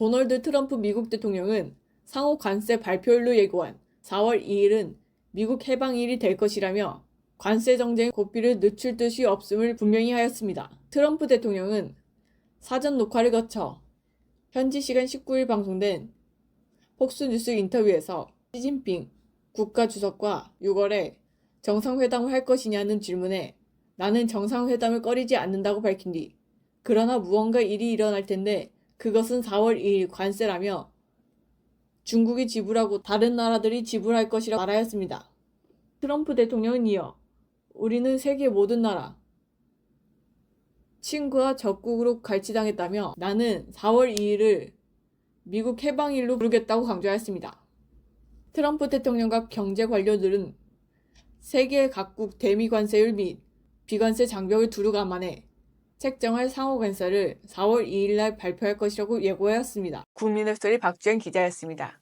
도널드 트럼프 미국 대통령은 상호 관세 발표일로 예고한 4월 2일은 미국 해방일이 될 것이라며 관세 정쟁 고삐를 늦출 뜻이 없음을 분명히 하였습니다. 트럼프 대통령은 사전 녹화를 거쳐 현지 시간 19일 방송된 폭스 뉴스 인터뷰에서 시진핑 국가 주석과 6월에 정상회담을 할 것이냐는 질문에 나는 정상회담을 꺼리지 않는다고 밝힌 뒤 그러나 무언가 일이 일어날 텐데 그것은 4월 2일 관세라며 중국이 지불하고 다른 나라들이 지불할 것이라 말하였습니다. 트럼프 대통령은 이어 우리는 세계 모든 나라, 친구와 적국으로 갈취당했다며 나는 4월 2일을 미국 해방일로 부르겠다고 강조하였습니다. 트럼프 대통령과 경제 관료들은 세계 각국 대미 관세율 및 비관세 장벽을 두루 감안해 책정할 상호건설을 4월 2일 날 발표할 것이라고 예고하였습니다. 국민의 소리 박주현 기자였습니다.